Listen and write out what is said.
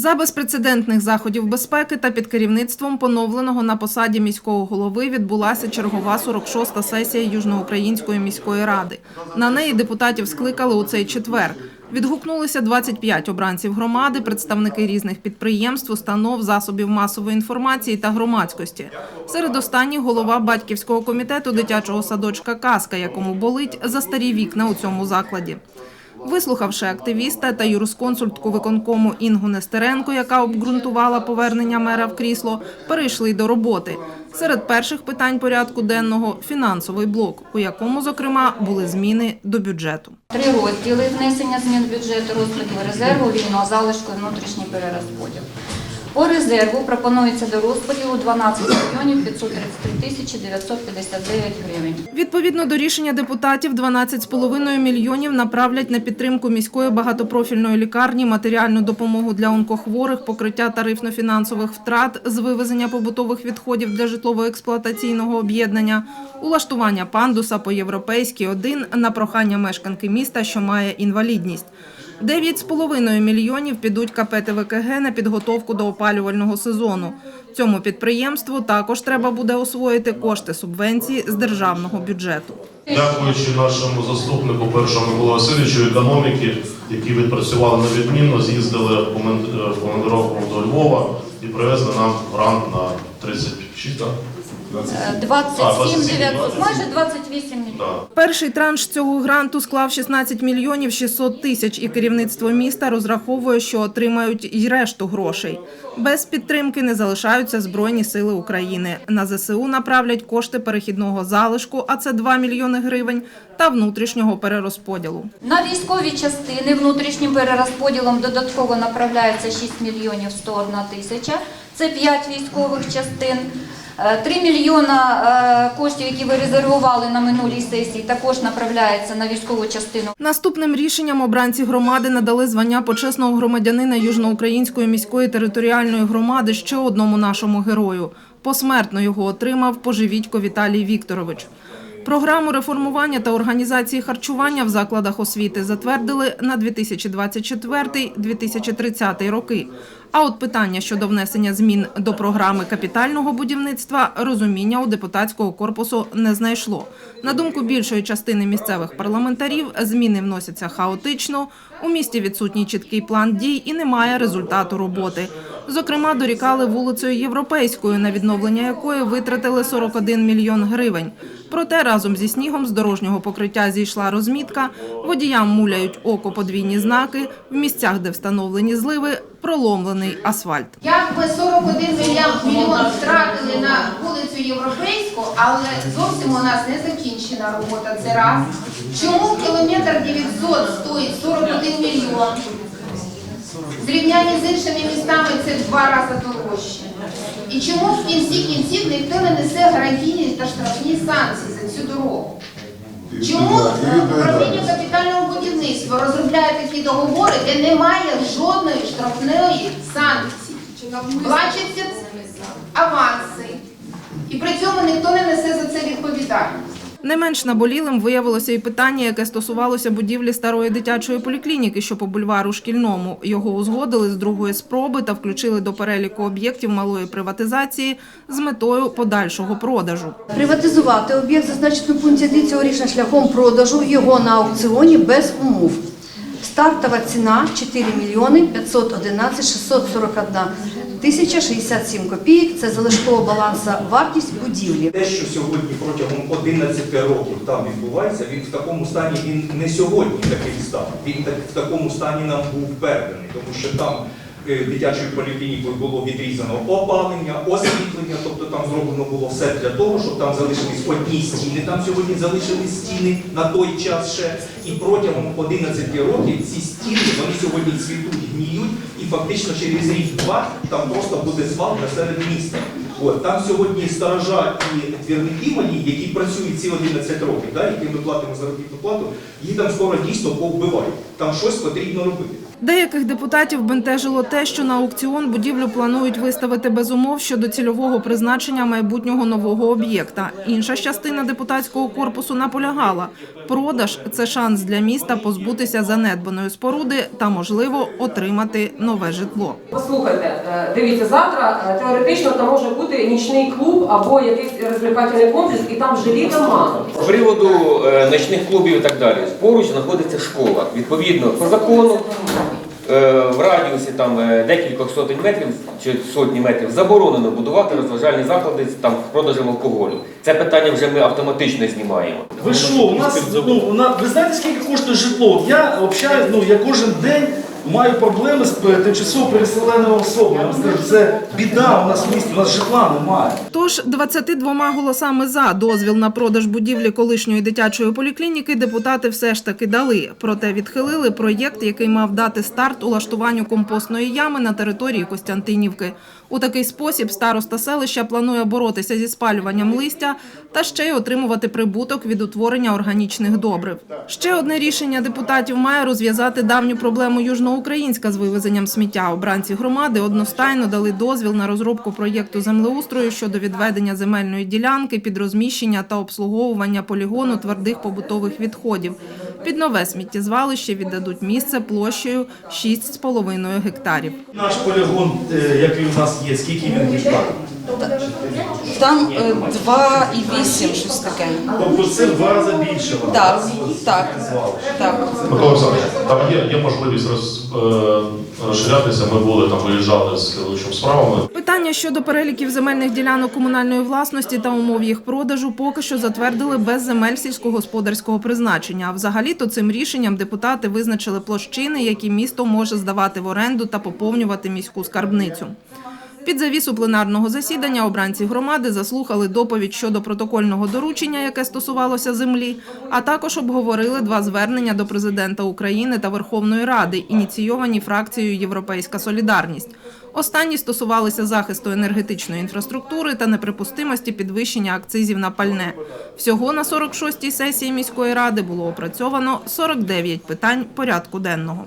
За безпрецедентних заходів безпеки та під керівництвом поновленого на посаді міського голови відбулася чергова 46-та сесія Южноукраїнської міської ради. На неї депутатів скликали у цей четвер. Відгукнулися 25 обранців громади, представники різних підприємств, установ, засобів масової інформації та громадськості. Серед останніх голова батьківського комітету дитячого садочка Казка, якому болить за старі вікна у цьому закладі. Вислухавши активіста та юрисконсультку виконкому Інгу Нестеренко, яка обґрунтувала повернення мера в крісло, перейшли до роботи. Серед перших питань порядку денного фінансовий блок, у якому, зокрема, були зміни до бюджету. Три розділи внесення змін бюджету розкриту резерву, вільного залишку і внутрішній перерозподіл. По резерву пропонується до розподілу 12 мільйонів 533 тисячі 959 гривень. Відповідно до рішення депутатів, 12,5 мільйонів направлять на підтримку міської багатопрофільної лікарні, матеріальну допомогу для онкохворих, покриття тарифно-фінансових втрат з вивезення побутових відходів для житлово-експлуатаційного об'єднання, улаштування пандуса по європейській 1 на прохання мешканки міста, що має інвалідність. 9,5 мільйонів підуть КП ТВКГ на підготовку до опалювального сезону. Цьому підприємству також треба буде освоїти кошти субвенції з державного бюджету. Дякуючи нашому заступнику першому Миколу Васильовичу економіки, які відпрацювали на відмінно, з'їздили в командировку до Львова і привезли нам грант на 36, так? Е, 27 900, майже 28 мільйонів. Перший транш цього гранту склав 16 мільйонів 600 тисяч, і керівництво міста розраховує, що отримають й решту грошей. Без підтримки не залишаються Збройні сили України. На ЗСУ направлять кошти перехідного залишку, а це 2 мільйони гривень, та внутрішнього перерозподілу. На військові частини внутрішнім перерозподілом додатково направляється 6 мільйонів 101 тисяча. Це 5 військових частин. Е, 3 мільйона е, коштів, які ви резервували на минулій сесії, також направляється на військову частину. Наступним рішенням обранці громади надали звання почесного громадянина Южноукраїнської міської територіальної громади ще одному нашому герою. Посмертно його отримав Поживітько Віталій Вікторович. Програму реформування та організації харчування в закладах освіти затвердили на 2024-2030 роки. А от питання щодо внесення змін до програми капітального будівництва розуміння у депутатського корпусу не знайшло. На думку більшої частини місцевих парламентарів, зміни вносяться хаотично. У місті відсутній чіткий план дій і немає результату роботи. Зокрема, дорікали вулицею Європейською, на відновлення якої витратили 41 мільйон гривень. Проте разом зі снігом з дорожнього покриття зійшла розмітка, водіям муляють око подвійні знаки, в місцях, де встановлені зливи, проломлений асфальт. Якби 41 мільйон, мільйон втратили на вулицю Європейську, але зовсім у нас не закінчена робота. Це раз. Чому кілометр 900 стоїть 41 мільйон? Зрівнянні з іншими містами це в два рази дорожче. І чому в кінці кінців ніхто не несе графіні та штрафні санкції за цю дорогу? Чому управління капітального будівництва розробляє такі договори, де немає жодної штрафної санкції? Плачуться аванси, і при цьому ніхто не несе за це відповідальність. Не менш наболілим виявилося і питання, яке стосувалося будівлі старої дитячої поліклініки, що по бульвару шкільному. Його узгодили з другої спроби та включили до переліку об'єктів малої приватизації з метою подальшого продажу. Приватизувати об'єкт зазначено пункті 1 цього рішення шляхом продажу його на аукціоні без умов. Стартова ціна 4 мільйони 511 641 тисяча 67 копійок. Це залишкова баланса вартість будівлі. Те, що сьогодні протягом 11 років там відбувається, він в такому стані він не сьогодні такий став. Він так в такому стані нам був переданий, тому що там е, дитячою поліклінікою було відрізано опалення, освітлення, тобто там зроблено було все для того, щоб там залишились одні стіни. Там сьогодні залишились стіни на той час ще. І протягом 11 років ці стіни вони сьогодні цвітуть, гніють, і фактично через рік-два там просто буде свалка серед міста. От, там сьогодні сторожа і двірники малі, які працюють ці 11 років, да, яким ми платимо заробітну плату, їх там скоро дійсно повбивають. Там щось потрібно робити. Деяких депутатів бентежило те, що на аукціон будівлю планують виставити без умов щодо цільового призначення майбутнього нового об'єкта. Інша частина депутатського корпусу наполягала: продаж це шанс для міста позбутися занедбаної споруди та, можливо, отримати нове житло. Послухайте, е, дивіться, завтра е, теоретично там може бути нічний клуб або якийсь розвлекательний комплекс, і там жилі дома. З приводу е, ночних клубів і так далі. Поруч знаходиться школа. Відповідно, по закону в радіусі там е, декількох сотень метрів чи сотні метрів заборонено будувати розважальні заклади там з продажем алкоголю. Це питання вже ми автоматично знімаємо. Ви що, у нас, ну, у нас, ви знаєте, скільки коштує житло? Я общаюсь, ну, я кожен день маю проблеми з е, тимчасово переселеними особами. Це біда у нас в місті, у нас житла немає. Тож 22 голосами за дозвіл на продаж будівлі колишньої дитячої поліклініки депутати все ж таки дали. Проте відхилили проєкт, який мав дати старт улаштуванню компостної ями на території Костянтинівки. У такий спосіб староста селища планує боротися зі спалюванням листя та ще й отримувати прибуток від утворення органічних добрив. Ще одне рішення депутатів має розв'язати давню проблему Южноукраїнська з вивезенням сміття. Обранці громади одностайно дали дозвіл на розробку проєкту землеустрою щодо відведення земельної ділянки під розміщення та обслуговування полігону твердих побутових відходів. Під нове сміттєзвалище віддадуть місце площею 6,5 гектарів. Наш полігон, е, який у нас є, скільки він гектар? Там е, 2,8, щось таке. Тобто це в два рази більше. Так, так, так. Микола Олександрович, там є, є можливість роз, е, розширятися. Ми були там виїжджали з керуючим справами. Питання щодо переліків земельних ділянок комунальної власності та умов їх продажу поки що затвердили без земель сільськогосподарського призначення. А взагалі-то цим рішенням депутати визначили площини, які місто може здавати в оренду та поповнювати міську скарбницю. Під завісу пленарного засідання обранці громади заслухали доповідь щодо протокольного доручення, яке стосувалося землі, а також обговорили два звернення до президента України та Верховної Ради, ініційовані фракцією Європейська Солідарність. Останні стосувалися захисту енергетичної інфраструктури та неприпустимості підвищення акцизів на пальне. Всього на 46-й сесії міської ради було опрацьовано 49 питань порядку денного.